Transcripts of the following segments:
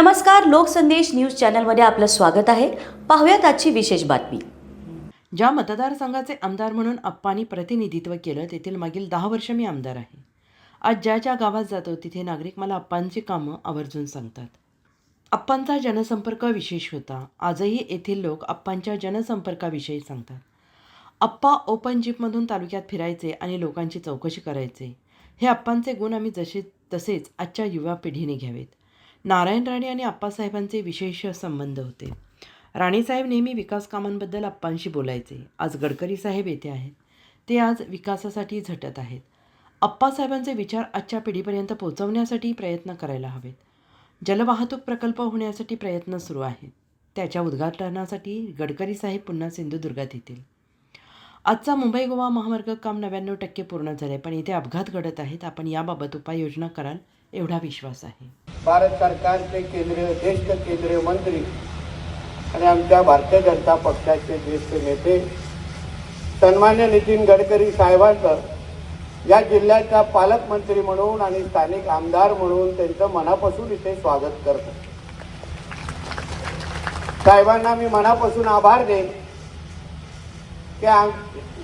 नमस्कार लोकसंदेश न्यूज चॅनलमध्ये आपलं स्वागत आहे. पाहूयात आजची विशेष बातमी. ज्या मतदारसंघाचे आमदार म्हणून अप्पांनी प्रतिनिधित्व केलं तेथील मागील दहा वर्ष मी आमदार आहे. आज ज्या ज्या गावात जातो तिथे नागरिक मला अप्पांची कामं आवर्जून सांगतात. अप्पांचा जनसंपर्क विशेष होता. आजही येथील लोक अप्पांच्या जनसंपर्काविषयी सांगतात. अप्पा ओपन जीपमधून तालुक्यात फिरायचे आणि लोकांची चौकशी करायचे. हे अप्पांचे गुण आम्ही जसे तसेच आजच्या युवा पिढीने घ्यावेत. नारायण राणे आणि आप्पासाहेबांचे विशेष संबंध होते. राणेसाहेब नेहमी विकास कामांबद्दल अप्पांशी बोलायचे. आज गडकरी साहेब येथे आहेत. ते आज विकासासाठी झटत आहेत. आप्पासाहेबांचे विचार आजच्या पिढीपर्यंत पोहोचवण्यासाठी प्रयत्न करायला हवेत. जलवाहतूक प्रकल्प होण्यासाठी प्रयत्न सुरू आहेत. त्याच्या उद्घाटनासाठी गडकरी साहेब पुन्हा सिंधुदुर्गात येतील. आजचा मुंबई गोवा महामार्ग काम नव्याण्णव टक्के पूर्ण झाले पण इथे अपघात घडत आहेत. आपण याबाबत उपाययोजना कराल एवढा विश्वास आहे. भारत सरकारचे केंद्रीय ज्येष्ठ केंद्रीय मंत्री आणि आमच्या भारतीय जनता पक्षाचे ज्येष्ठ नेते सन्मान्य नितीन गडकरी साहेबांचं या जिल्ह्याचा पालकमंत्री म्हणून आणि स्थानिक आमदार म्हणून त्यांचं मनापासून इथे स्वागत करतो. साहेबांना मी मनापासून आभार देईन की आम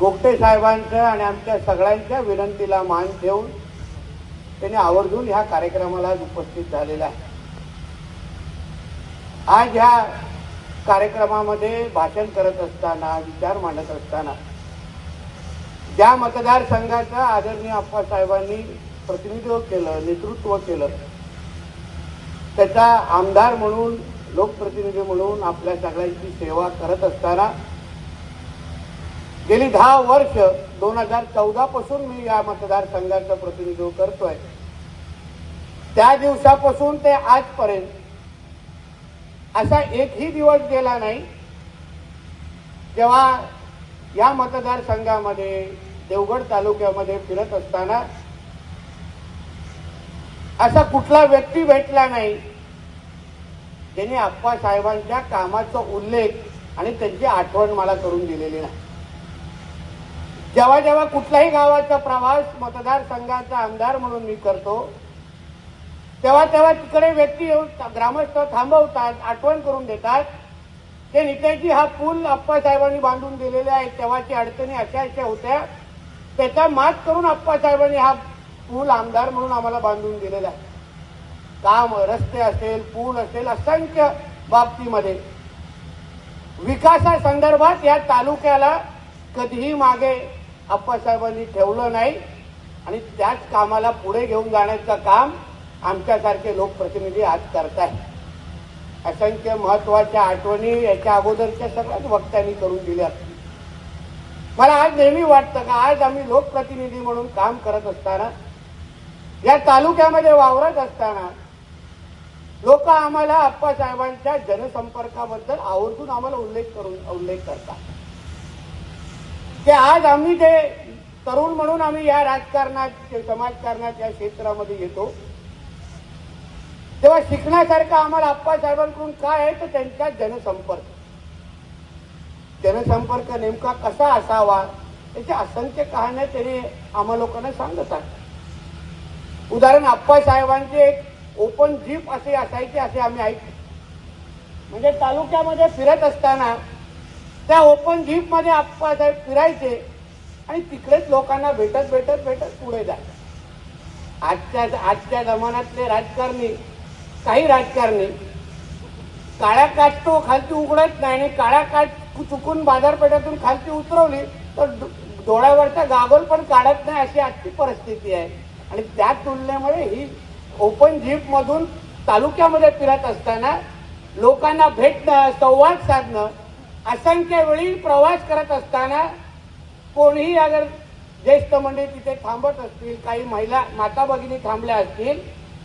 गोगटे साहेबांचं आणि आमच्या सगळ्यांच्या विनंतीला मान ठेवून त्यांनी आवर्जून ह्या कार्यक्रमाला आज उपस्थित झालेला आहे. आज ह्या कार्यक्रमामध्ये भाषण करत असताना विचार मांडत असताना ज्या मतदारसंघाचं आदरणीय आप्पासाहेबांनी प्रतिनिधित्व केलं नेतृत्व केलं त्याचा आमदार म्हणून लोकप्रतिनिधी म्हणून आपल्या सगळ्यांची सेवा करत असताना गेली दहा वर्ष दोन हजार चौदा पासून मी या मतदारसंघाचं प्रतिनिधित्व करतोय. त्या दिवसापासून ते आजपर्यंत असा एकही दिवस गेला नाही जेव्हा या मतदारसंघामध्ये देवगड तालुक्यामध्ये फिरत असताना असा कुठला व्यक्ती भेटला नाही ज्यांनी आप्पासाहेबांच्या कामाचा उल्लेख आणि त्यांची आठवण मला करून दिलेली नाही. जेव्हा जेव्हा कुठल्याही गावाचा प्रवास मतदारसंघाचा आमदार म्हणून मी करतो तेव्हा तेव्हा तिकडे व्यक्ती येऊन ग्रामस्थ थांबवतात आठवण करून देतात. ते नित्याची हा पूल आप्पासाहेबांनी बांधून दिलेले आहे तेव्हाची अडचणी अशा अशा होत्या. त्याचा मात करून आप्पासाहेबांनी हा पूल आमदार म्हणून आम्हाला बांधून दिलेला आहे. काम रस्ते असेल पूल असेल असंख्य बाबतीमध्ये. विकासासंदर्भात या तालुक्याला कधीही मागे आप्पासाहेबांनी ठेवलं नाही आणि त्याच कामाला पुढे घेऊन जाण्याचं काम आमच्यासारखे लोकप्रतिनिधी आज करत आहेत असंख्य महत्त्वाच्या आठवणी याच्या अगोदरच्या सगळ्याच वक्त्यांनी करून दिल्या मला आज नेहमी वाटतं का आज आम्ही लोकप्रतिनिधी म्हणून काम करत असताना या तालुक्यामध्ये वावरत असताना लोक आम्हाला आप्पासाहेबांच्या जनसंपर्काबद्दल आवर्जून आम्हाला उल्लेख करून उल्लेख करतात. की आज आम्ही जे तरुण म्हणून आम्ही या राजकारणात समाजकारणात या क्षेत्रामध्ये येतो तेव्हा शिकण्यासारखं आम्हाला आप्पासाहेबांकडून काय आहे तर त्यांचा जनसंपर्क. जनसंपर्क नेमका कसा असावा याच्या असंख्य कहाण्या त्यांनी आम्हा लोकांना सांगतात. उदाहरण आप्पासाहेबांचे एक ओपन जीप असे असायचे असे आम्ही ऐकले. म्हणजे तालुक्यामध्ये फिरत असताना त्या ओपन जीपमध्ये आप्पासाहेब फिरायचे आणि तिकडेच लोकांना भेटत भेटत भेटत पुढे जायचे आजच्या आजच्या जमान्यातले राजकारणी काही राजकारणी काळ्या काठ तो खालती उघडत नाही आणि काळ्या काठ चुकून बाजारपेठेतून खालती उतरवली तर डो- डोळ्यावरचा गागोल पण काढत नाही अशी आजची परिस्थिती आहे. आणि त्या तुलनेमुळे ही ओपन जीपमधून तालुक्यामध्ये फिरत असताना लोकांना भेटणं संवाद साधणं असंख्य वेळी प्रवास करत असताना कोणीही अगर ज्येष्ठ मंडळी तिथे थांबत असतील काही महिला माता भगिनी थांबल्या असतील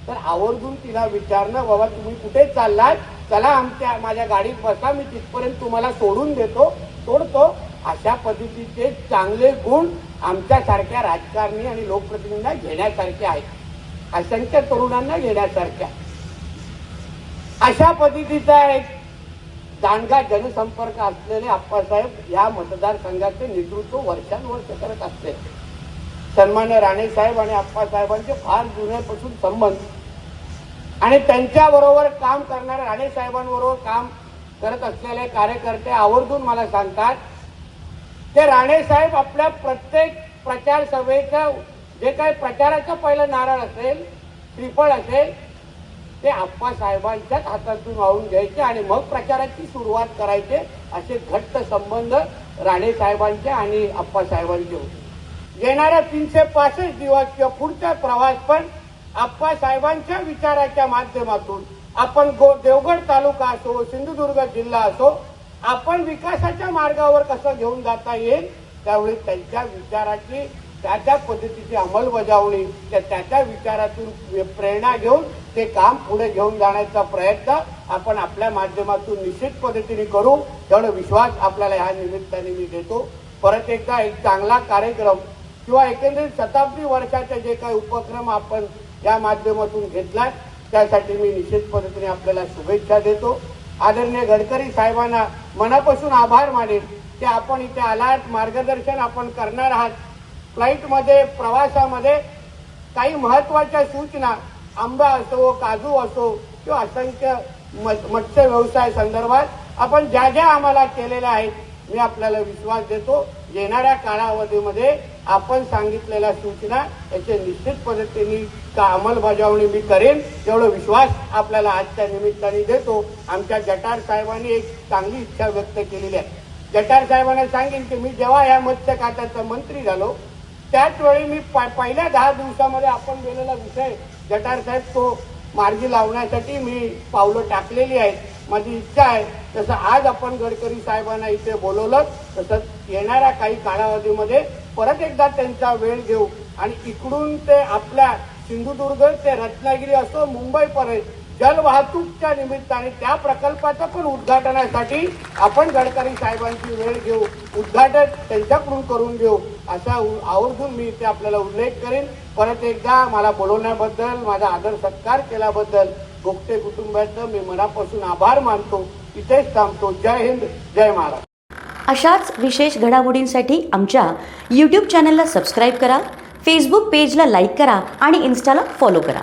तर आवर्जून तिला विचारणं बाबा तुम्ही कुठे चाललात? चला आमच्या माझ्या गाडीत बसा मी तिथपर्यंत तुम्हाला सोडून देतो सोडतो. अशा पद्धतीचे चांगले गुण आमच्यासारख्या राजकारणी आणि लोकप्रतिनिधींना घेण्यासारखे आहेत. असंख्य तरुणांना घेण्यासारख्या. अशा पद्धतीचा एक दांडगा जनसंपर्क असलेले आप्पासाहेब या मतदारसंघाचे नेतृत्व वर्षानुवर्ष करत असते. सन्मान्य राणेसाहेब आणि आप्पासाहेबांचे फार जुन्यापासून संबंध. आणि त्यांच्याबरोबर काम करणाऱ्या राणे साहेबांबरोबर काम करत असलेले कार्यकर्ते आवर्जून मला सांगतात ते राणे साहेब आपल्या प्रत्येक प्रचार जे काही प्रचाराचं पहिलं नारळ असेल श्रीफळ असेल ते आप्पासाहेबांच्याच हातातून वाहून घ्यायचे आणि मग प्रचाराची सुरुवात करायचे असे घट्ट संबंध राणे साहेबांचे आणि आप्पासाहेबांचे होते. येणाऱ्या तीनशे पासष्ट दिवस किंवा पुढचा प्रवास पण आप्पासाहेबांच्या विचाराच्या माध्यमातून. आपण देवगड तालुका असो सिंधुदुर्ग जिल्हा असो आपण विकासाच्या मार्गावर कसं घेऊन जाता येईल त्यावेळी त्यांच्या विचाराची त्या त्या पद्धतीची अंमलबजावणी त्या त्या विचारातून प्रेरणा घेऊन ते काम पुढे घेऊन जाण्याचा प्रयत्न आपण आपल्या माध्यमातून निश्चित पद्धतीने करू. तेवढा विश्वास आपल्याला ह्या निमित्ताने मी देतो. परत एकदा एक चांगला कार्यक्रम किंवा एकंदरीत शताब्दी वर्षाचे जे काही उपक्रम आपण या माध्यमातून घेतला त्यासाठी मी निश्चित पद्धतीने आपल्याला शुभेच्छा देतो. आदरणीय गडकरी साहेबांना मनापासून आभार मानेन की आपण इथे आलात मार्गदर्शन आपण करणार आहात. फ्लाईटमध्ये प्रवासामध्ये काही महत्त्वाच्या सूचना आंबा असो काजू असो किंवा असंख्य मत्स्य व्यवसाय संदर्भात आपण ज्या ज्या आम्हाला केलेल्या आहेत मी आपल्याला विश्वास देतो येणाऱ्या कालावधीमध्ये आपण सांगितलेल्या सूचना याचे निश्चित पद्धतीने का अंमलबजावणी मी करेन एवढा विश्वास आपल्याला आजच्या निमित्ताने देतो. आमच्या जटार साहेबांनी एक चांगली इच्छा व्यक्त केलेली आहे. जटार साहेबांना सांगेन की मी जेव्हा या मत्स्य खात्याचा मंत्री झालो त्याच वेळी मी पहिल्या दहा दिवसामध्ये आपण गेलेला विषय जटार साहेब तो मार्गी लावण्यासाठी मी पावलं टाकलेली आहेत. माझी इच्छा आहे. तसं आज आपण गडकरी साहेबांना इथे बोलवलं तसंच येणाऱ्या काही कालावधीमध्ये परत एकदा त्यांचा वेळ घेऊ. आणि इकडून ते आपल्या सिंधुदुर्ग ते रत्नागिरी असो मुंबईपर्यंत जलवाहतूकच्या निमित्ताने त्या प्रकल्पाचं पण उद्घाटनासाठी आपण गडकरी साहेबांची वेळ घेऊ उद्घाटन त्यांच्याकडून करून घेऊ असा आवर्जून मी इथे आपल्याला उल्लेख करेन. परत एकदा मला बोलवण्याबद्दल माझा आदर सत्कार केल्याबद्दल गोगटे कुटुंबाचं मी मनापासून आभार मानतो. इथेच थांबतो. जय हिंद जय महाराष्ट्र. अशाच विशेष घडामोडींसाठी आमच्या यूट्यूब चॅनलला सबस्क्राईब करा फेसबुक पेजला लाईक करा आणि इन्स्टाला फॉलो करा.